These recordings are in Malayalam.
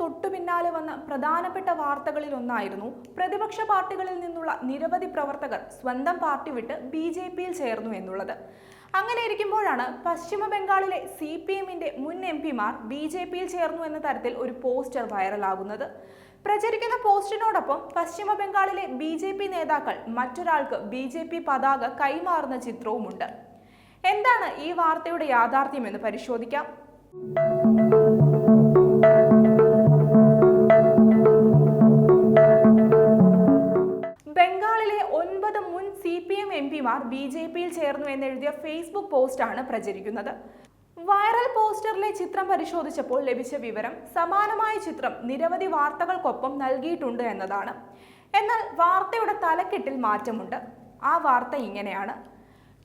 തൊട്ടു പിന്നാലെ വന്ന പ്രധാനപ്പെട്ട വാർത്തകളിൽ ഒന്നായിരുന്നു പ്രതിപക്ഷ പാർട്ടികളിൽ നിന്നുള്ള നിരവധി പ്രവർത്തകർ സ്വന്തം പാർട്ടി വിട്ട് ബി ജെ പിയിൽ ചേർന്നു എന്നുള്ളത്. അങ്ങനെ ഇരിക്കുമ്പോഴാണ് പശ്ചിമ ബംഗാളിലെ സി പി എമ്മിന്റെ മുൻ എം പിമാർ ബി ജെ പിയിൽ ചേർന്നു എന്ന തരത്തിൽ ഒരു പോസ്റ്റർ വൈറലാകുന്നത്. പ്രചരിക്കുന്ന പോസ്റ്റിനോടൊപ്പം പശ്ചിമ ബംഗാളിലെ ബി ജെ പി നേതാക്കൾ മറ്റൊരാൾക്ക് ബി ജെ പി പതാക കൈമാറുന്ന ചിത്രവുമുണ്ട്. എന്താണ് ഈ വാർത്തയുടെ യാഥാർത്ഥ്യം എന്ന് പരിശോധിക്കാം. പിമാർ ബി ജെ പിയിൽ ചേർന്നു എന്നെഴുതിയ ഫേസ്ബുക്ക് പോസ്റ്റാണ് പ്രചരിക്കുന്നത്. വൈറൽ പോസ്റ്ററിലെ ചിത്രം പരിശോധിച്ചപ്പോൾ ലഭിച്ച വിവരം സമാനമായ ചിത്രം നിരവധി വാർത്തകൾക്കൊപ്പം നൽകിയിട്ടുണ്ട് എന്നതാണ്. എന്നാൽ വാർത്തയുടെ തലക്കെട്ടിൽ മാറ്റമുണ്ട്. ആ വാർത്ത ഇങ്ങനെയാണ്.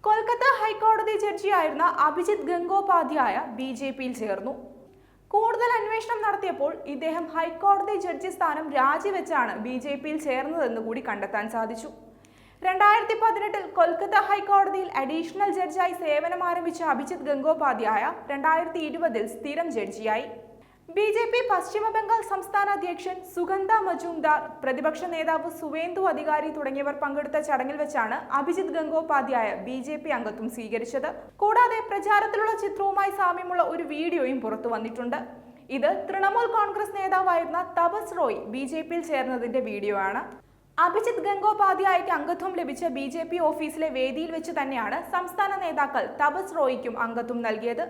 കൊൽക്കത്ത ഹൈക്കോടതി ജഡ്ജിയായിരുന്ന അഭിജിത് ഗംഗോപാധ്യായ ബി ജെ പിയിൽ ചേർന്നു. കൂടുതൽ അന്വേഷണം നടത്തിയപ്പോൾ ഇദ്ദേഹം ഹൈക്കോടതി ജഡ്ജി സ്ഥാനം രാജിവെച്ചാണ് ബി ജെ പിയിൽ ചേർന്നതെന്ന് കൂടി കണ്ടെത്താൻ സാധിച്ചു. രണ്ടായിരത്തി പതിനെട്ടിൽ കൊൽക്കത്ത ഹൈക്കോടതിയിൽ അഡീഷണൽ ജഡ്ജായി സേവനം ആരംഭിച്ച അഭിജിത് ഗംഗോപാധ്യായ രണ്ടായിരത്തി ഇരുപതിൽ സ്ഥിരം ജഡ്ജിയായി. ബി ജെ പി പശ്ചിമ ബംഗാൾ സംസ്ഥാന അധ്യക്ഷൻ സുഗന്ധ മജുംദാർ പ്രതിപക്ഷ നേതാവ് സുവേന്ദു അധികാരി തുടങ്ങിയവർ പങ്കെടുത്ത ചടങ്ങിൽ വെച്ചാണ് Abhijit Gangopadhyay B J P അംഗത്വം സ്വീകരിച്ചത്. കൂടാതെ പ്രചാരത്തിലുള്ള ചിത്രവുമായി സാമ്യമുള്ള ഒരു വീഡിയോയും പുറത്തു വന്നിട്ടുണ്ട്. ഇത് തൃണമൂൽ കോൺഗ്രസ് നേതാവായിരുന്ന തപസ് റോയ് ബി ജെ പിയിൽ ചേർന്നതിന്റെ വീഡിയോ ആണ് അഭിജിത് ഗംഗോപാധ്യായയ്ക്ക് അംഗത്വം ലഭിച്ച ബി ജെ പി ഓഫീസിലെ വേദിയിൽ വെച്ച് തന്നെയാണ് സംസ്ഥാന നേതാക്കൾ തപസ് റോയിക്കും അംഗത്വം നൽകിയത്.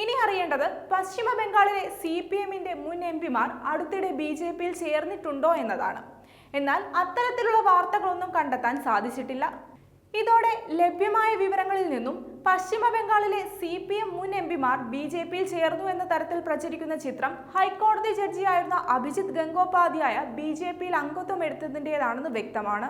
ഇനി അറിയേണ്ടത് പശ്ചിമ ബംഗാളിലെ സി പി എമ്മിന്റെ മുൻ എം പിമാർ അടുത്തിടെ ബി ജെ പിയിൽ ചേർന്നിട്ടുണ്ടോ എന്നതാണ്. എന്നാൽ അത്തരത്തിലുള്ള വാർത്തകളൊന്നും കണ്ടെത്താൻ സാധിച്ചിട്ടില്ല. ഇതോടെ ലഭ്യമായ വിവരങ്ങളിൽ നിന്നും പശ്ചിമ ബംഗാളിലെ സി പി എം മുൻ എം പിമാർ ബി ജെ പിയിൽ ചേർന്നു എന്ന തരത്തിൽ പ്രചരിക്കുന്ന ചിത്രം ഹൈക്കോടതി ജഡ്ജിയായിരുന്ന അഭിജിത് ഗംഗോപാധ്യായ ബി ജെ പിയിൽ അംഗത്വം എടുത്തതിന്റെതാണെന്ന് വ്യക്തമാണ്.